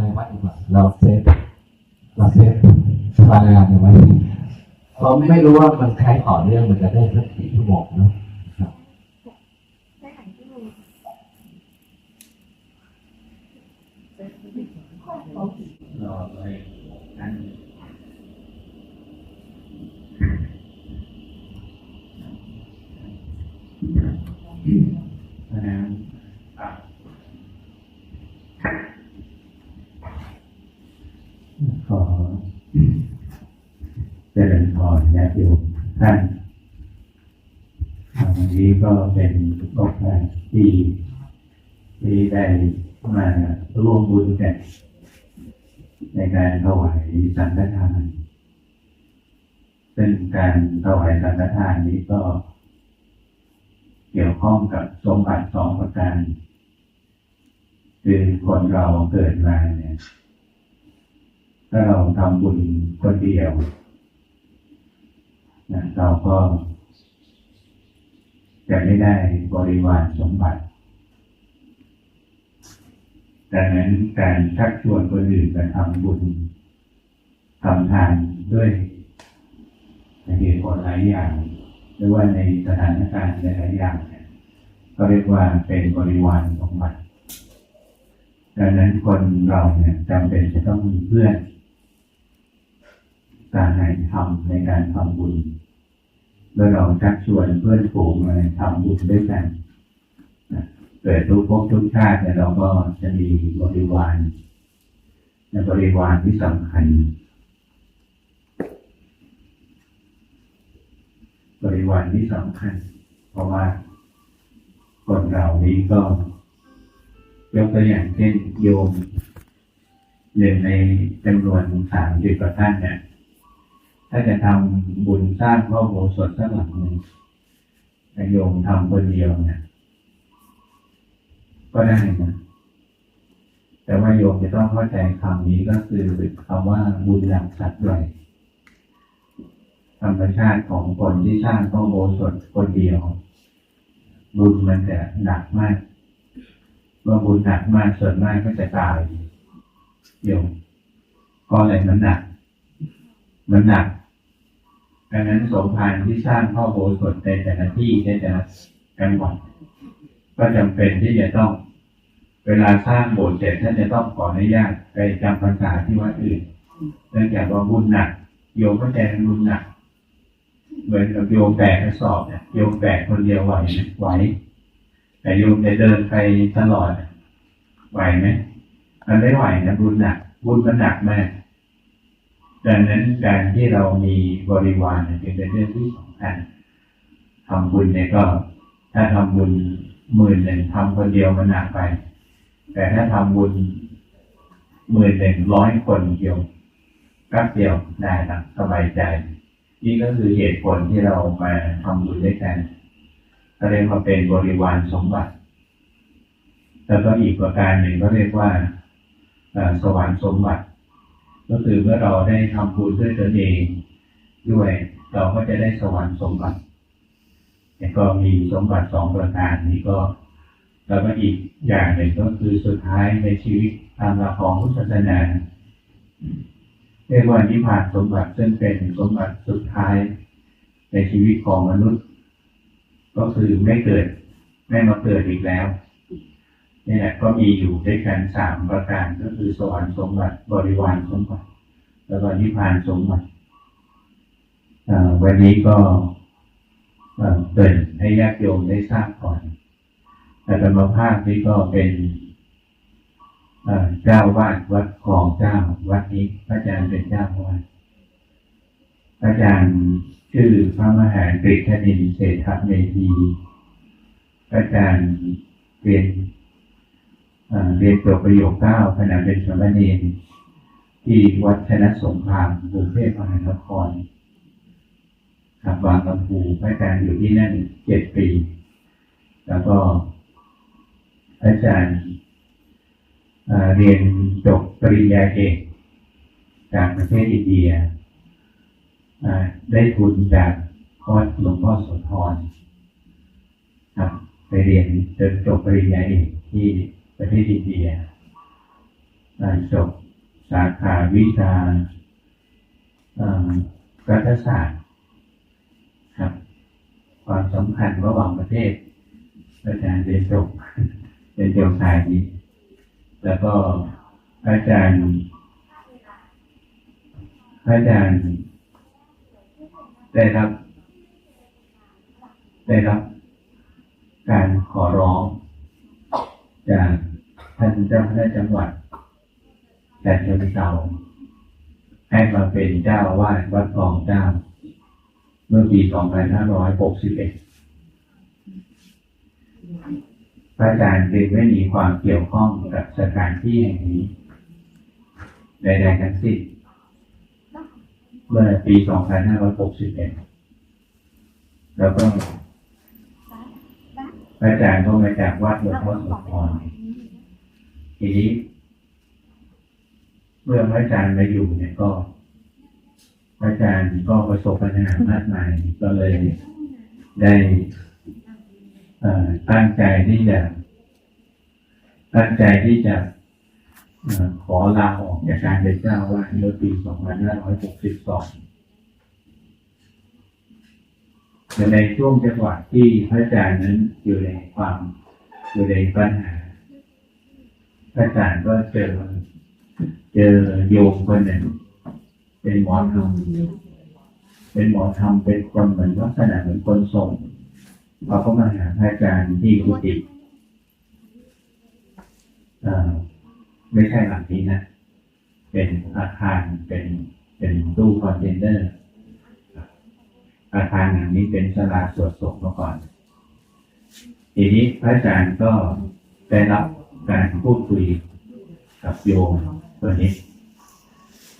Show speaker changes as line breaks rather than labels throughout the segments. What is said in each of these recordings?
ในวัดดีกว่าเราเซฟเราเซฟพลังงานในวัดดีเพราะไม่รู้ว่ามันใช้ต่อเนื่องมันจะได้สักกี่ชั่วโมงเนาะครับ
รอเลยนั่นเพราะฉะนั้นอะขอเจริญพรญาติโยมท่านอ่าวันนี้ก็เป็นโอกาส ที่ที่ได้มาร่วมบุญกันในการถวายสังฆทาน ซึ่งการถวายสังฆทานนี้ก็ เกี่ยวข้องกับสมบัติสองประการคือคนเราเกิดมาเนี่ย ถ้าเราทำบุญคนเดียวนะเราก็ จะไม่ได้บริวารสมบัติดังนั้นการชักชวนคนอื่นไปทำบุญทำทานด้วยเหตุผลหลายอย่างหรือว่าในสถานการณ์หลายอย่างก็เรียกว่าเป็นบริวารของมันดังนั้นคนเราเนี่ยจำเป็นจะต้องมีเพื่อนการให้ทำในการทำบุญ เมื่อเราชักชวนเพื่อนฝูงมาทำบุญด้วยกันเกิดทุกภพทุกชาติเนี่ยเราก็จะมีบริวารในบริวารที่สำคัญ บริวารที่สำคัญ เพราะว่าคนเรานี้ก็ยกตัวอย่างเช่นโยมหนึ่งในจำนวนสามสิบกว่าท่านเนี่ย ถ้าจะทำบุญสร้างพระโบสถสักหลังหนึ่งโยมทำคนเดียวเนี่ยก็ได้นะแต่ว่าโยมจะต้องเข้าใจคำนี้ก็คือคำว่าบุญหลังสัตว์ใหญ่ธรรมชาติของคนที่สร้างพระโบสถคนเดียว บุญมันจะหนักมากเมื่อบุญหนักมากส่วนมากก็จะตายโยมก็อะไรมันหนักมันหนัก ดังนั้นสมภารที่สร้างพ่อโบสถในแต่ละที่ในแต่ละจังหวัดก็จำเป็นที่จะต้อง เวลาสร้างโบสถ์เสร็จท่านจะต้องขออนุญาตไปจำพรรษาที่วัดอื่นเนื่องจากว่าบุญหนักโยมก็แจงบุญหนัก เหมือนกับโยมแบกกระสอบเนี่ยโยมแบกคนเดียวไหวไหมไหวแต่โยมจะเดินไปตลอดไหวไหมมันไม่ไหวนะบุญหนักบุญมันหนักมาก ดังนั้นการที่เรามีบริวารเนี่ยจึงเป็นเรื่องที่สำคัญทำบุญเนี่ยก็ ถ้าทำบุญหมื่นหนึ่งทำคนเดียวมันหนักไป แต่ถ้าทำบุญหมื่นหนึ่งร้อยคนเดียวแป๊บเดียวได้ละสบายใจ นี่ก็คือเหตุผลที่เรามาทำบุญด้วยกันก็เรียกว่าเป็นบริวารสมบัติ แล้วก็อีกประการหนึ่งก็เรียกว่าสวรรค์สมบัติ ก็คือเมื่อเราได้ทำบุญด้วยตนเองด้วย เราก็จะได้สวรรค์สมบัติแล้วก็มีสมบัติสองประการนี้ก็ แล้วก็อีกอย่างหนึ่งก็คือสุดท้ายในชีวิตตามหลักของพุทธศาสนาเรียกว่านิพพานสมบัติซึ่งเป็นสมบัติสุดท้ายในชีวิตของมนุษย์ ก็คือไม่เกิดไม่มาเกิดอีกแล้ว นี่แหละก็มีอยู่ด้วยกันสามประการก็คือสวรรค์สมบัติบริวารสมบัติ แล้วก็นิพพานสมบัติวันนี้ก็เอ่อเกรินให้ญาติโยมได้ทราบก่อนแต่ธรรมภาพนี้ก็เป็นเจ้าวาดวัดคลองเจ้าวัดนี้พระอาจารย์เป็นเจ้าวาดพระอาจารย์ชื่อพระมหากฤษณินเศรษฐเมธีพระอาจารย์เรียน เรียนจบประโยคเก้าขณะเป็นสามณรที่วัดชนะสงครามกรุงเทพมหานครครับบางลำพูพระอาจารย์อยู่ที่นั่นเจ็ดปี แล้วก็อาจารย์เรียนจบปริญญาเอกจากประเทศอินเดียได้ทุนจากคอร์สหลวงพ่อโสธรครับไปเรียนจนจบปริญญาเอกที่ ประเทศอินเดียอ่าจบสาขาวิชาเอ่อรัฐศาสตร์ครับความสำคัญระหว่างประเทศ อาจารย์เรียนจบเรียนจบสายนี้แล้วก็อาจารย์อาจารย์ได้รับ ได้รับ การขอร้อง จากท่านเจ้าคณะจังหวัดแต่เชิงเซาให้มาเป็นเจ้าอาวาดวัดคลองเจ้า เมื่อปี 2561 พระอาจารย์จึงไม่มีความเกี่ยวข้องกับสถานที่แห่งนี้ใดๆทั้งสิ้นเมื่อปี 2561 แล้วก็ อาจารย์ก็มาจากวัดหลวงพ่อโสธรทีนี้เมื่อพระอาจารย์มาอยู่เนี่ยก็พระอาจารย์ก็ประสบปัญหามากมายก็เลยได้ตั้งใจที่จะตั้งใจที่จะขอลาออกจากการเป็นเจ้าอาวาดเมื่อปี 2562 แต่ในช่วงจังหวะที่พระอาจารย์นั้นอยู่ในความอยู่ในปัญหาพระอาจารย์ก็เจอ เจอโยมคนหนึ่งเป็นหมอธรรมเป็นหมอธรรมเป็นคนเหมือนลักษณะเหมือนคนส่งเขาก็มาหาพระอาจารย์ที่กุฏิไม่ใช่หลังนี้นะ เป็นอาคารเป็นเป็นตู้คอนเทนเนอร์ อาคารหลังนี้เป็นสลาสวดศพมาก่อนทีนี้พระอาจารย์ก็ได้รับการพูดคุยกับโยมตัวนี้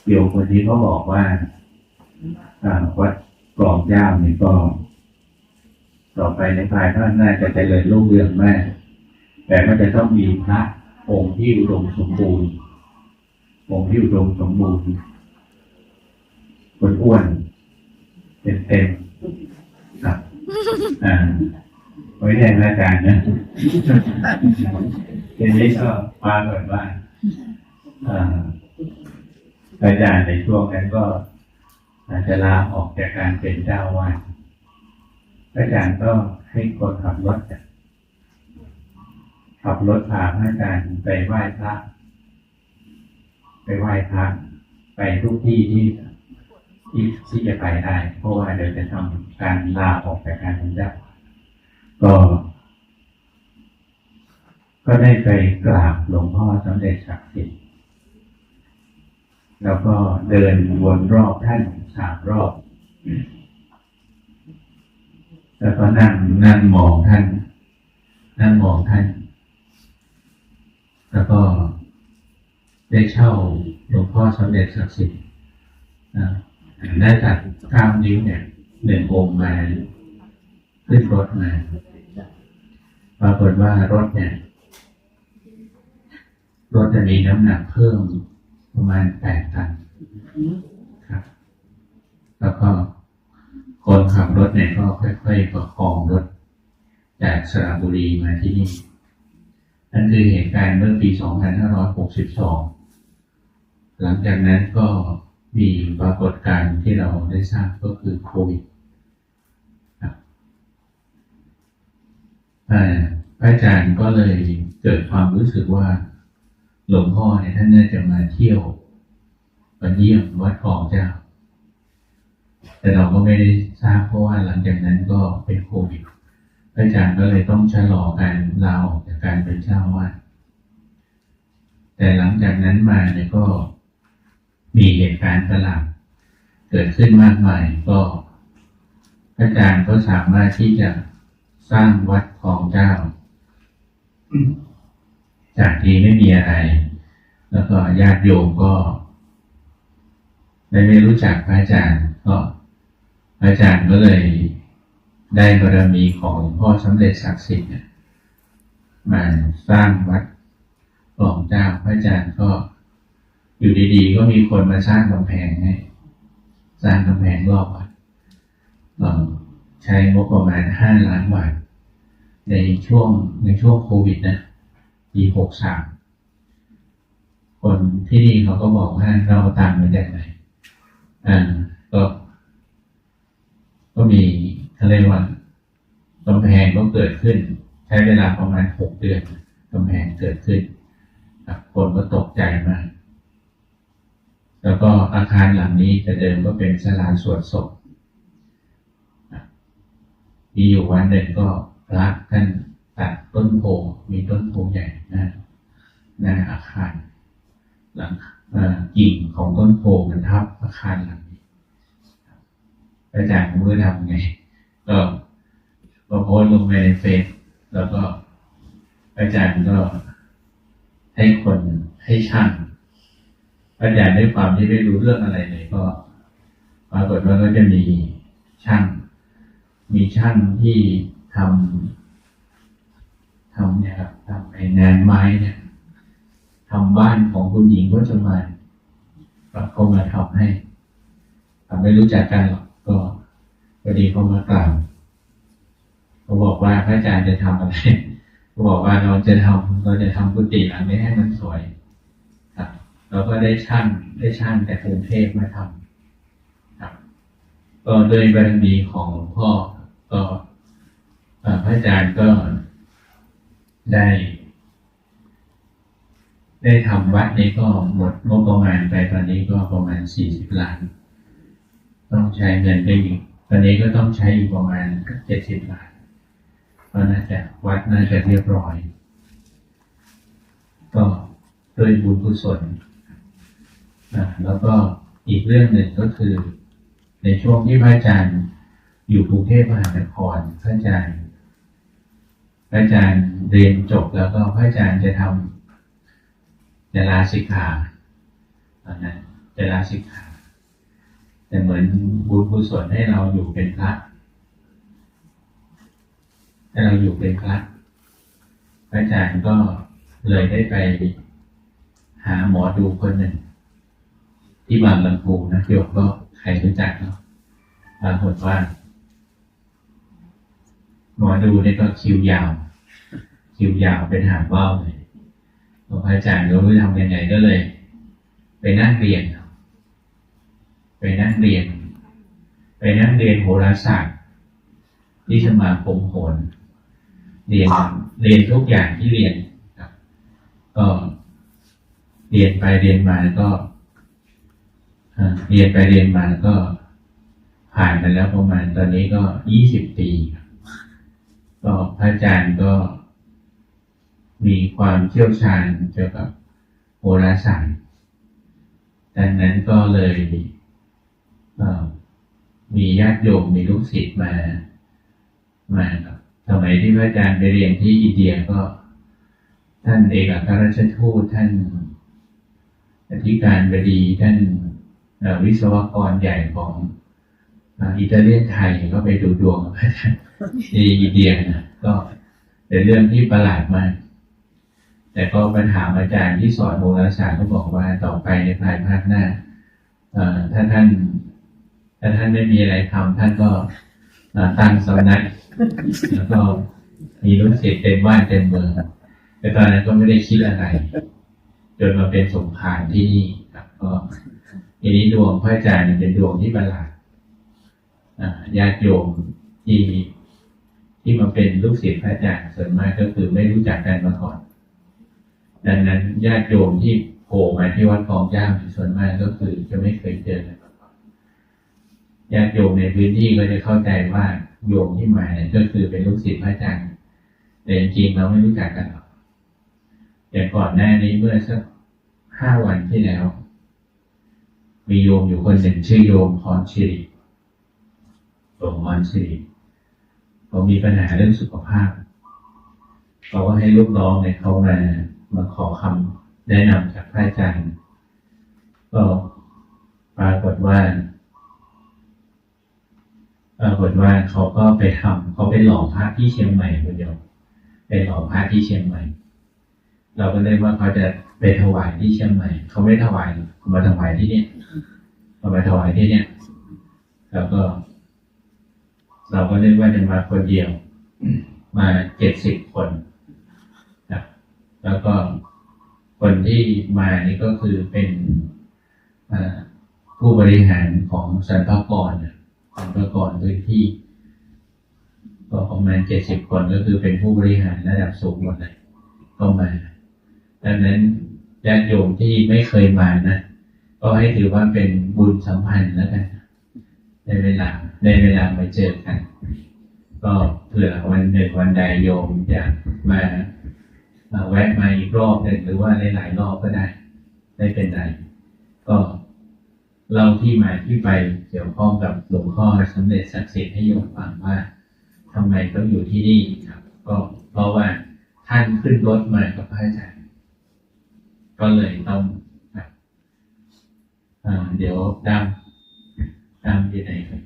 โยมคนนี้เขาบอกว่าอ่าวัดกลองเจ้าเนี่ยก็ต่อไปในภายภาคหน้าจะเจริญรุ่งเรืองมาก แต่ก็จะต้องมีพระองค์ที่อุดมสมบูรณ์องค์ที่อุดมสมบูรณ์คนอ้วน เป็นเต็มครับอ่าไว้แทนอาจารย์นะทีนี้ก็ปรากฏว่าอ่าอาจารย์ในช่วงนั้นก็อาจจะลาออกจากการเป็นเจ้าวาดอาจารย์ก็ให้คนขับรถขับรถพาพระอาจารย์ไปไหว้พระไปไหว้พระไปทุกที่ที่ ที่ที่จะไปได้ เพราะว่าเดี๋ยวจะทำการลาออกจากการเป็นเจ้ก็ ก็ได้ไปกราบหลวงพ่อสมเด็จศักดิ์สิทธิ์แล้วก็เดินวนรอบท่านสามรอบ แล้วก็นั่งนั่งมองท่าน นั่งมองท่าน แล้วก็ได้เช่าหลวงพ่อสมเด็จศักดิ์สิทธิ์นะ ได้จัดเก้านิ้วเนี่ยหนึ่งองค์มาขึ้นรถมาปรากฏว่ารถเนี่ย รถจะมีน้ำหนักเพิ่มประมาณแปดตันครับ แล้วก็คนขับรถเนี่ยก็ค่อยๆประคองรถ จากสระบุรีมาที่นี่นั่นคือเหตุการณ์เมื่อปี 2562 หลังจากนั้นก็ มีปรากฏการณ์ที่เราได้ทราบก็คือโควิดครับอ่าพระอาจารย์ก็เลยเกิดความรู้สึกว่า หลวงพ่อเนี่ยท่านน่าจะมาเที่ยวมาเยี่ยมวัดคลองเจ้า แต่เราก็ไม่ได้ทราบเพราะว่าหลังจากนั้นก็เป็นโควิดพระอาจารย์ก็เลยต้องชะลอการลาออกจากการเป็นเจ้าอาวาดแต่หลังจากนั้นมาเนี่ยก็ มีเหตุการณ์ประหลาดเกิดขึ้นมากมายก็พระอาจารย์ก็สามารถที่จะสร้างวัดคลองเจ้า จากที่ไม่มีอะไร แล้วก็ญาติโยมก็ได้ไม่รู้จักพระอาจารย์ก็พระอาจารย์ก็เลยได้บารมีของหลวงพ่อสำเร็จศักดิ์สิทธิ์มาสร้างวัดหลวงเจ้าพระอาจารย์ก็ อยู่ดีๆ ก็มีคนมาสร้างกำแพงให้สร้างกำแพงรอบวัดใช้งบประมาณห้าล้านบาทในช่วงในช่วงโควิดนะปีหกสามคนที่นี่เขาก็บอกว่าเราเอาตังค์มาจากไหนอ่าก็ ก็มีทะเลวันกำแพงก็เกิดขึ้น ใช้เวลาประมาณหกเดือนกำแพงเกิดขึ้นคนก็ตกใจมาก แล้วก็อาคารหลังนี้แต่เดิมก็เป็นศาลาสวดศพมีอยู่วันหนึ่งก็พระท่านตัดต้นโพมีต้นโพใหญ่หนะหน้าอาคารหลังกิ่งของต้นโพมันทับอาคารหลังนี้ครับอาจารย์ผมก็ทำไง ก็ก็โพสลงไปในเฟซแล้วก็อาจารย์ก็ให้คนให้ช่าง อาจารย์ด้วยความที่ไม่รู้เรื่องอะไรเลยก็ปรากฏว่าก็จะมีช่าง มีช่างที่ทำทำเนี่ยครับทำไอ้งานไม้เนี่ยทำบ้านของคุณหญิงก็จะมาเขามาทำให้ทำไม่รู้จักกันหรอกก็พอดีเขามากล่าวเขาบอกว่าพระอาจารย์จะทำอะไรเขาบอกว่าเราจะทำเราจะทำกุฏิหลังนี้ให้มันสวยครับ เราก็ได้ช่างได้ช่างแต่กรุงเทพมาทำครับก็โดยบารมีของหลวงพ่อก็พระอาจารย์ก็ได้ ได้ทำวัดนี้ก็หมดงบประมาณไปตอนนี้ก็ประมาณสี่สิบล้าน ต้องใช้เงินไปอีกตอนนี้ก็ต้องใช้อีกประมาณเจ็ดสิบล้านก็น่าจะวัดน่าจะเรียบร้อย ก็ด้วยบุญกุศล อ่าแล้วก็อีกเรื่องหนึ่งก็คือ ในช่วงที่พระอาจารย์อยู่กรุงเทพมหานครพระอาจารย์พระอาจารย์เรียนจบแล้วก็พระอาจารย์จะทำจะลาสิกขาตอนนั้นจะลาสิกขาแต่เหมือนบุญกุศลให้เราอยู่เป็นพระให้เราอยู่เป็นพระพระอาจารย์ก็เลยได้ไปหาหมอดูคนหนึ่ง ที่บางลำพูนะโยกก็ใครรู้จักเนาะบางคนว่าหมอดูเนี่ยก็คิวยาว คิวยาวเป็นหางว่าวเลยพระอาจารย์ก็ไม่รู้ทำยังไงก็เลย ไปนั่งเรียนไปนั่งเรียน ไปนั่งเรียนโหราศาสตร์ ที่สมาคมโหรเรียนเรียนทุกอย่างที่เรียนก็เรียนไปเรียนมาก็ เรียนไปเรียนมาก็ผ่านมาแล้วประมาณตอนนี้ก็ยี่สิบปี ก็พระอาจารย์ก็มีความเชี่ยวชาญเกี่ยวกับโหราศาสตร์ดังนั้นก็เลยเมีญาติโยมมีลูกศิษย์มา มาครับสมัยที่พระอาจารย์ไปเรียนที่อินเดียก็ ท่านเอกอัครราชทูตท่านอธิการบดีท่าน วิศวกรใหญ่ของอิตาเลียนไทยก็ไปดูดวงกับพระอาจารย์ที่อินเดียนะก็เป็นเรื่องที่ประหลาดมาก แต่ก็ปัญหาอาจารย์ที่สอนโหราศาสตร์ก็บอกว่าต่อไปในภายภาคหน้าเอ่อถ้าท่านถ้าท่านไม่มีอะไรทำท่านก็ตั้งสำนักแล้วก็มีลูกศิษเต็มบ้านเต็มเมืองแต่ตอนนั้นก็ไม่ได้คิดอะไร จนมาเป็นสงครามที่นี่ครับก็ ทีนี้ดวงพระอาจารย์เป็นดวงที่ประหลาดญาติโยมที่ที่มาเป็นลูกศิษย์พระอาจารย์ส่วนมากก็คือไม่รู้จักกันมาก่อน ดังนั้นญาติโยมที่โผล่มาที่วัดคลองย่างส่วนมากก็คือจะไม่เคยเจอกันมาก่อนญาติโยมในพื้นที่ก็จะเข้าใจว่าโยมที่มาเนี่ยก็คือเป็นลูกศิษย์พระอาจารย์แต่จริงๆเราไม่รู้จักกันหรอกอย่างก่อนหน้านี้เมื่อสักห้าวันที่แล้ว มีโยมอยู่คนหนึ่งชื่อโยมพรชิริโยมพรชิริเขามีปัญหาเรื่องสุขภาพเขาก็ให้ลูกน้องเนี่ยเขามามาขอคำแนะนำจากพระอาจารย์ ก็ป
รากฏว่าปรากฏว่าเขาก็ไปทำเขาไปหล่อพระที่เชียงใหม่คนเดียวไปหล่อพระที่เชียงใหม่ เราก็เลยว่าเขาจะไปถวายที่เชียงใหม่ เขาไม่ถวายมาถวายที่เนี่ย เขามาถวายที่เนี่ยแล้วก็ เราก็นึกว่าจะมาคนเดียว มาเจ็ดสิบคนนะแล้วก็คนที่มานี่ก็คือเป็นผู้บริหารของสรรพากรนสรรพากรพื้นที่ ก็ประมาณเจ็ดสิบคนก็คือเป็นผู้บริหารระดับสูงหมดเลยก็มาดังนั้นญาติโยมที่ไม่เคยมานะ ก็ให้ถือว่าเป็นบุญสัมพันธ์แล้วกันในเวลาในเวลามาเจอกัน ก็เผื่อวันหนึ่งวันใดโยมอยากมามาแวะมาอีกรอบหนึ่งหรือว่าหลายๆรอบก็ได้ไม่เป็นไรก็เล่าที่มาที่ไปเกี่ยวข้องกับหลวงพ่อสำเร็จศักดิ์สิทธิ์ให้โยมฟังว่าทำไมต้องอยู่ที่นี่ครับ ก็เพราะว่าท่านขึ้นรถมากับพระอาจารย์ก็เลยต้อง เดี๋ยวดำดำที่ไหนครับ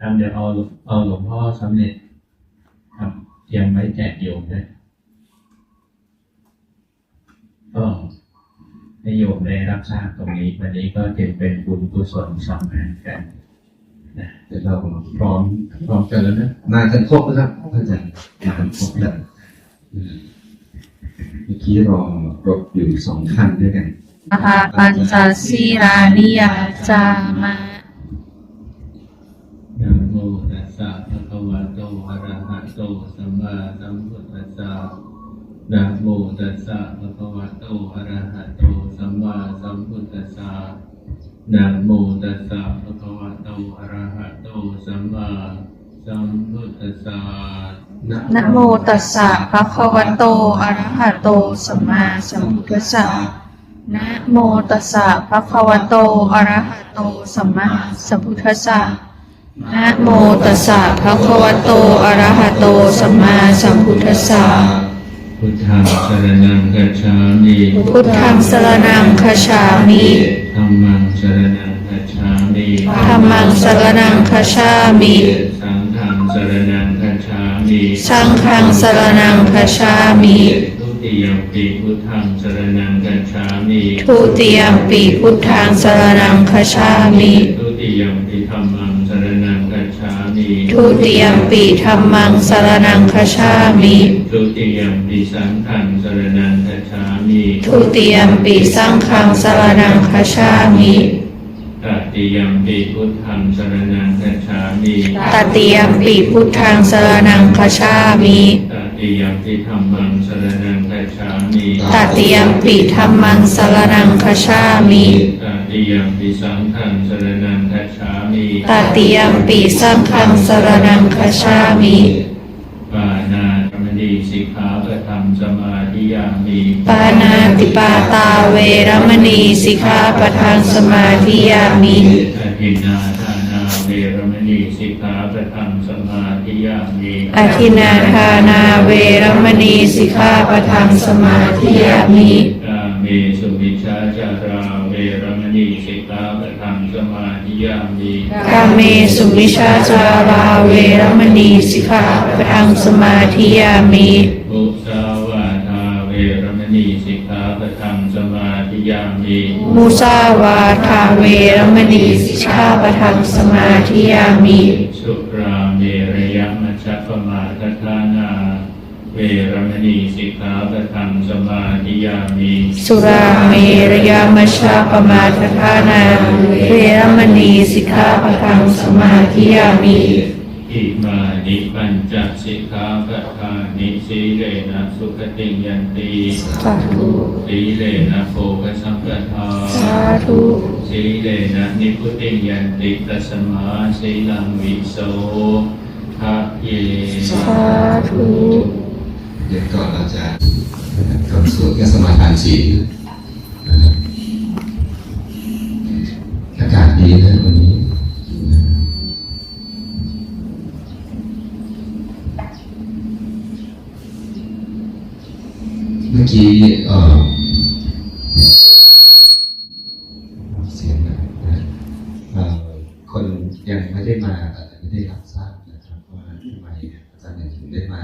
ดำเดี๋ยวเอาเอาหลวงพ่อสำเร็จครับเตรียมไว้แจกโยมด้วยก็ให้โยมได้รับทราบตรงนี้วันนี้ก็จะเป็นบุญกุศลสองงานกันนะ
เดี๋ยวเราพร้อมพร้อมกันแล้วนะมากันครบนะครับพระอาจารย์มากันครบแล้วเมื่อกี้รอรถอยู่สองคันด้วยกัน
หาปัญจศีรานิยาจามา
นะโมตัสสะภะคะวะโตอะระหะโตสัมมาสัมพุทธัสสะนะโมตัสสะภะคะวะโตอะระหะโตสัมมาสัมพุทธัสสะนะโมตัสสะภะคะวะโตอะระหะโตสัมมาสัมพุทธัสสะ
นะโมตัสสะภะคะวะโตอะระหะโตสัมมาสัมพุทธัสสะ นะโมตัสสะภะคะวะโต อะระหะโต สัมมาสัมพุทธัสสะนะโมตัสสะภะคะวะโต อะระหะโต สัมมาสัมพุทธัสสะ
พุทธังสรณังกัจฉามิ
พุทธังสรณังคัจฉามิ
ธัมมังสรณังกัจฉามิ
ธัมมังสรณังคัจฉามิ
สังฆังสรณังกัจฉามิ
สังฆังสรณังคัจฉามิ
ทุ ติยมปิพุทธังสรณังกัจฉามิ
ทุติยมปีพุทธังสรณังคัจฉามิ
ทุติยมปิธัมมังสรณังกัจฉามิ
ทุติยมปีธรรมังสรณังคชามิ
ทุติยมปิสังฆังสรณังกัจฉามิ
ทุติยมปีสังฆังสรณังคชามิ
ตติยมปิพุทธังสรณังกัจฉามิ
ตติยมปีพุทธังสรณังคชามิ
ตติยมปิธัมมังสรณังกัจฉามิ
ตติยมปีธรรมังสรณังคชามิ
ตติยมปิสังฆังสรณังกัจฉามิ
ตติยมปีสังฆังสรณังคชามิ
ปานาธรรมดีสิกขาปะทังสมาธิยามิ
ปานาติปาตาเวรมณีสิกขาปะทังสมาธิยามิ
อธินาท
อธินาทานาเวรมณีสิกขาปะทังสมาธิยามิ
กาเมสุวิชชาจาราเวรมณีสิกขาปะทังสมาธิยามิ
กาเมสุมิชาจาราเวรมณีสิกขาปะทังสมาธิยามิ
มุสาวาทาเวรมณีสิกขาปะทังสมาธิยามิ
มุสาวาทาเวรมณีสิกขาปะทังสมาธิยามิ
สุรา รมณีสิกขาปะทังสมาธิยามิ
สุราเมรยามัชฌาปมาทฐานาเวรมณีสิกขาปะทังสมาธิยามิ
อิมานิปัญจสิกขาปะทานิสีเลนะสุขติงยันติ
สาธุ
สีเลนะโภคสัมปทา
สาธุ
สีเลนะนิพุติงยันติตัสมาสีลังวิโสภะเย
สาธุ
เดี๋ยวก่อนเราจะเข้าสู่แค่สมาทานศีลนะครับอากาศดีนะวันนี้เมื่อกี้เอ่อคนยังไม่ได้มาอาจจะไม่ได้รับทราบนะครับว่าทำไมอาจารย์เนี่ยถึงได้มา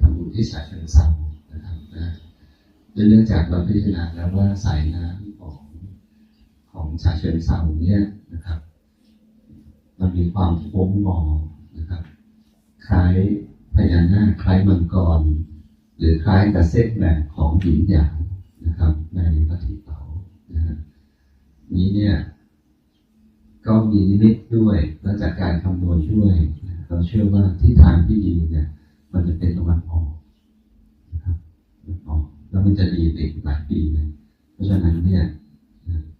ทำบุญที่ฉะเชิงเทรานะครับนะ เนื่องจากเราพิจารณาแล้วว่าสายน้ำของของฉะเชิงเทราเนี่ยนะครับ มันมีความโค้งงอนะครับ คล้ายพญานาคคล้ายมังกร หรือคล้ายกับเส้นแบ่งของหินหยางนะครับ ในพระทิเผานะฮะนี้เนี่ย ก็มีนิมิตด้วยและจากการคำนวณด้วยเราเชื่อว่าที่ทางที่ดีเนี่ย มันจะเป็นตะวันออกนะครับตะวันออก แล้วมันจะดีไปอีกหลายปีเลยเพราะฉะนั้นเนี่ย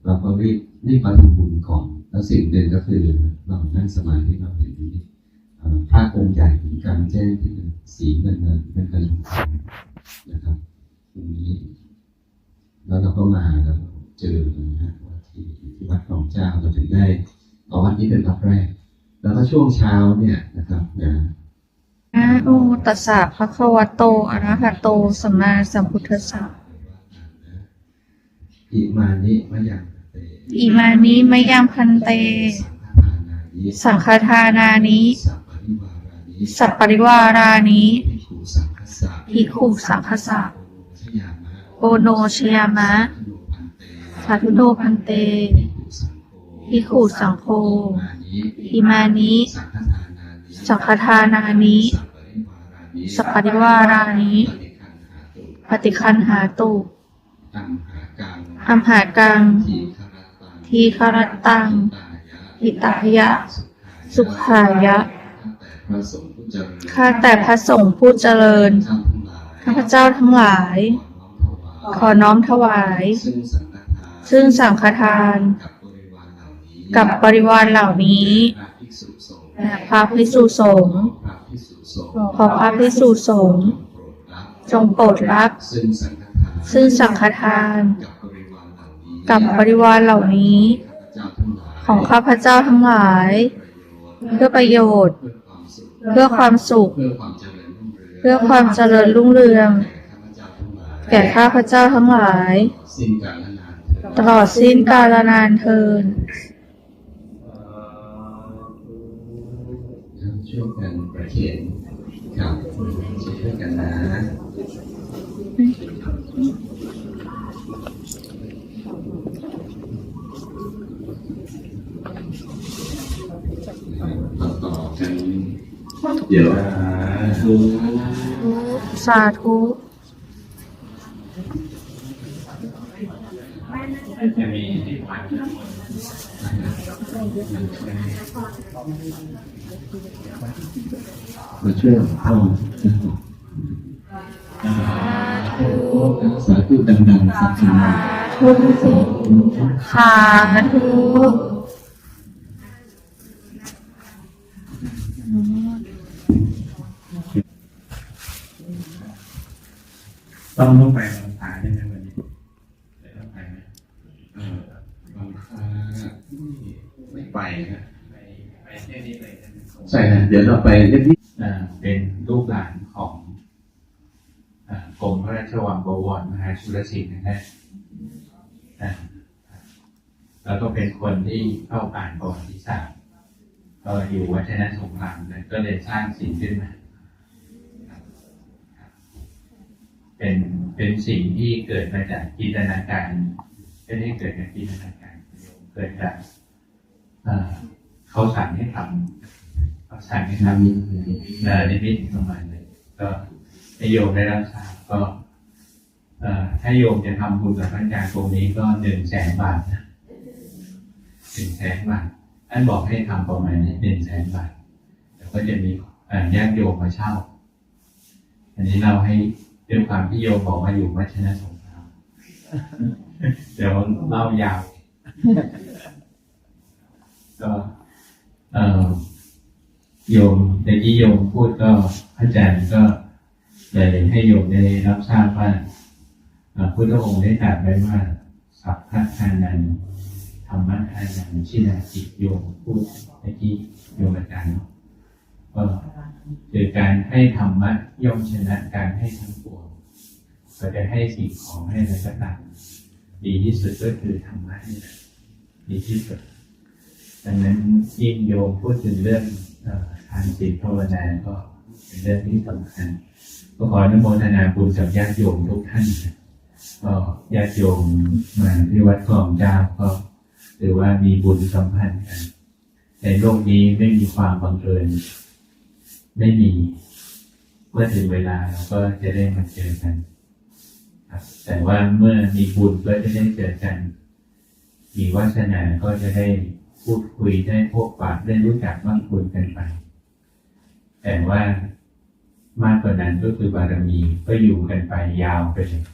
เราก็รีบรีบมาทำบุญก่อน แล้วสิ่งหนึ่งก็คือเรานั่งสมาธิเราเห็นนิมิตเอ่อพระองค์ใหญ่ถึงกางแจ้งที่เป็นสีเงินเงินเป็นกระทงนะครับตรงนี้ แล้วเราก็มาแล้วเจอนะฮะว่าที่ที่วัดของเจ้าเราถึงได้ตอนวัดนี้เป็นวัดแรก แล้วก็ช่วงเช้าเนี่ยนะครับนะ
นะโมตัสสะภะคะวะโตอะระหะโตสัมมาสัมพุทธัสสะ
อิมานิมะยังเต
อิมานิมะยังพันเต
สังฆทานานิ
สังฆทานานิ
สัพปริวารานิ
สัปปริวารานิ
ภิกขุสังฆสะ
ภิกขุสังฆสะ
ชยามะ
โอโนชยามะ
ธโนพันเต
สาธุโนพันเต
ภิกขุสังโฆ
ภิกขุสังโฆ
มานิ
อิมานิ
สังฆทานานิ
สั
พปริวารานิ
สัปปริวารานิ
ปฏิคันหาตุ
อัมหากัง
ทีคารตัง
ทีคารตัง
ตายะ
หิตายะ สุขายะ
ข้าแต่พระสงฆ์ผู้เจริญ
ข้าพเจ้า
ทั้งหลาย
ข้าพเจ้าทั้งหลายขอน้อมถวาย
ซึ่งสังฆทาน
ซึ่งสังฆทา
กับบริวารเหล่านี้
กับบริวารเหล่านี้
พระภิกษุสงฆ์
และพระพิสุสง
พระภิกษุสงฆ์
ขอพระพิสุสง
จงโปรดรับซึ่งสังฆทานกับบริวารเหล่านี้
กับบริวารเหล่านี้
ของข้าพเจ้าทั้งหลาย
เพื่อประโยชน์
เพื่อความสุข
เพื่อความ
เจริญรุ่งเรือง แก่ข้าพเจ้าทั้งหลาย
ตลอดสิ้นกาลนานเทิน
ช่วยกันประเคน ครับช่วยกันนะต่อต่อกันเดี๋ยวดู
สาธุ
จะมีที่พัน
มาช่วยหลวงพ่อสาธุดังๆสักครั้ง
ทุกสิ่งสาธุ
ต้องต้องไปลำพาใช่ไหมวันนี้เดี๋ยวต้องไปไหม
เอ่อบางครั้ง ไปนะ
ใช่ไหม
ใช่นะเดี๋ยวเราไปเรียบ
อ่เป็นลูกหลานของกรมพระราชวังบวรมหาชุลศิลป์นะฮะแล้วก็เป็นคนที่เข้าอ่านประวัติศาสตร์ก็อยู่วัฒนสงครามนะก็เลยสร้างสิ่งขึ้นมาเป็นเป็นสิ่งที่เกิดมาจากจินตนาการไม่ได้เกิดจากจินตนาการเกิดจาก เขาสั่งให้ทำเขาสั่งให้ทำ
นี้
เอ่อในมิตประมาณนี้ก็ให้โยมได้รับทราบก็ถ้าโยมจะทำบุญกับพระอาจารย์ตรงนี้ก็หนึ่งแสนบาทนะหนึ่งแสนบาทท่านบอกให้ทำประมาณนี้หนึ่งแสนบาทแล้วก็จะมีเอ่อญาติโยมมาเช่า อันนี้เราให้ด้วยความที่โยมบอกว่าอยู่วัชนะสงครามเดี๋ยวเล่ายาว ก็เอ่อโยมในที่โยมพูดก็พระอาจารย์ก็เลยให้โยมได้รับทราบว่าเอ่อพุทธองค์ได้ตรัสไว้ว่าสัพพะทานันธรรมะทานันชินาจิโยมพูดในที่โยมอาจารย์เนาะก็คือการให้ธรรมะย่อมชนะการให้ทั้งปวงก็จะให้สิ่งของให้อะไรก็ตามดีที่สุดก็คือธรรมะนี่แหละดีที่สุด ดังนั้นยิ่งโยมพูดถึงเรื่องทานศีลภาวนาก็เป็นเรื่องที่สำคัญก็ขออนุโมทนาบุญกับญาติโยมทุกท่านก็ญาติโยมมาที่วัดคลองเจ้าก็ถือว่ามีบุญสัมพันธ์กันในโลกนี้ไม่มีความบังเอิญไม่มีเมื่อถึงเวลาเราก็จะได้มาเจอกันแต่ว่าเมื่อมีบุญก็จะได้เจอกัน มีวาสนาก็จะได้ พูดคุยได้พบปะได้รู้จักบ้างคุยกันไป แต่ว่ามากกว่านั้นก็คือบารมีก็อยู่กันไปยาวไปเลย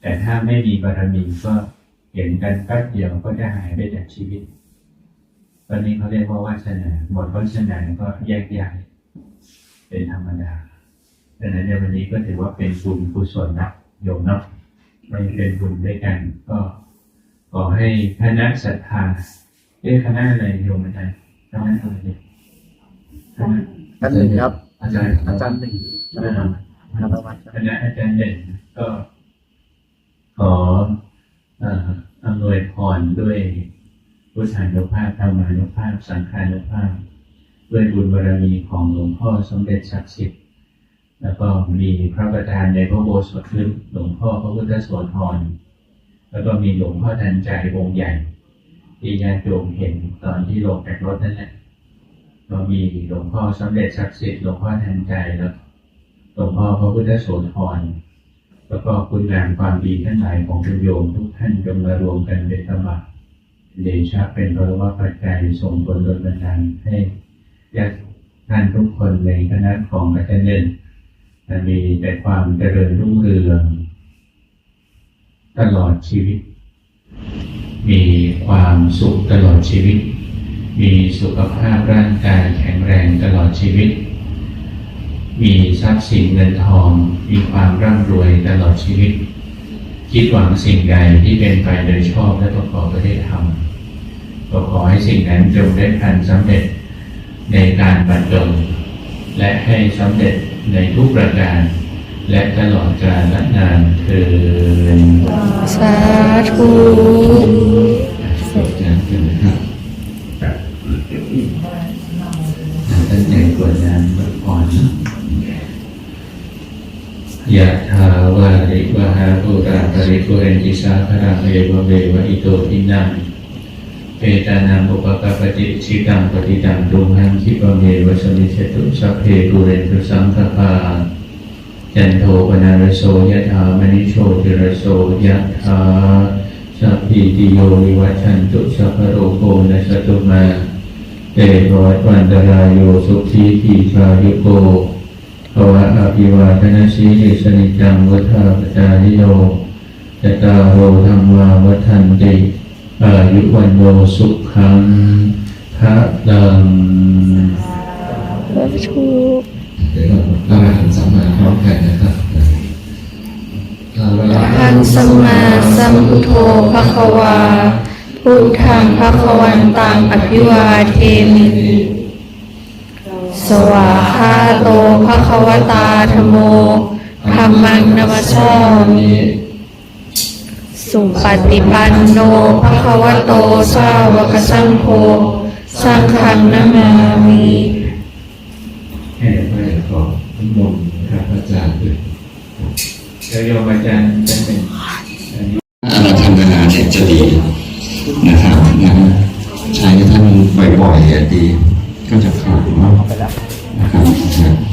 แต่ถ้าไม่มีบารมีก็เห็นกันแป๊บเดียวก็จะหายไปจากชีวิต ตอนนี้เขาเรียกว่าวาสนาหมดวาสนาก็แยกย้ายเป็นธรรมดาดังนั้นในวันนี้ก็ถือว่าเป็นบุญกุศลนะโยมเนาะไม่เป็นบุญด้วยกันก็ขอให้คณะศรัทธา เรียกคณะอะไรโยมอาจารย์คณะอะไรเนี่ยคณะ
ท่านหนึ่งครับ
อาจารย์
อาจารย์หนึ่งใช่ไหมครับธนวัฒน์ครับ
คณะอาจารย์เด่นก็ขอเอ่ออำนวยพรด้วยพุทธานุภาพธรรมานุภาพ สังฆานุภาพ ด้วยบุญบารมีของหลวงพ่อสมเด็จศักดิ์สิทธิ์ แล้วก็มีพระประธานในพระโบสถ์คือหลวงพ่อพระพุทธโสธรแล้วก็มีหลวงพ่อทันใจองค์ใหญ่ ที่ญาติโยมเห็นตอนที่ลงจากรถนั่นแหละก็มีหลวงพ่อสมเด็จศักดิ์สิทธิ์หลวงพ่อทันใจแล้วหลวงพ่อพระพุทธโสธรแล้วก็คุณงามความดีทั้งหลายของคุณโยมทุกท่านจงมารวมกันเป็นธรรมะเดชะเป็นพระว่าปัจจัยส่งผลโดยบันดาลให้ญาติท่านทุกคนในคณะของอาจารย์เด่นมีแต่ความเจริญรุ่งเรือง ตลอดชีวิต มีความสุขตลอดชีวิต มีสุขภาพร่างกายแข็งแรงตลอดชีวิต มีทรัพย์สินเงินทอง มีความร่ำรวยตลอดชีวิต คิดหวังสิ่งใดที่เป็นไปโดยชอบและประกอบด้วยธรรมก็ขอให้สิ่งนั้นจงได้พันสำเร็จในการบรรจงและให้สำเร็จในทุกประการ และตลอดกาลนานเทิน
สาธุ
ขอบคุณนะครับตั้งใจกวดน้ำแบบก่อนนะ
ยะถาวาริวหาปุราปริปุเรนติสาคารังเอวเมวะอิโตทินังเปตานังอุปกปปติชิตังปฏิตังตุมหังคิปะเมวะสมิเชตุสัพเพปุเรนตุสังคปา จันโทปนารโสยะถามณิโชติรโสยะถาสัพพิติโยวิวัชันตุสัพพโรโคนัสตุมาเตภวัตวันตรายโยสุขีทีชายุโกภวะอภิวาทนาสีลิสนิจังวุฒาปจาริโยจตาโหธรรมวาวัฒนติอายุวันโนสุขังพระดัง
สาธุ
เกันนะครับเราเรา
ทังสมมาสัมพุทโธภควาพุทธังภควันตังอภิวาเทมิสวาคาโตภควตาธโมธรรมังนัมสสามิสุปฏิปันโนภควโตสาวกสังโฆสังฆังนามามิ
ให้พระ
ขอทั้งหมนต์นะครับอา จารย์ด้วย
แล้วโยมอาจารย์จะเป็นอันนี้
เราทำเวลาเนี่ยจะดีนะครับนะใช้ท่านบ่อยๆอะดีก็จะขาดมากนะครับ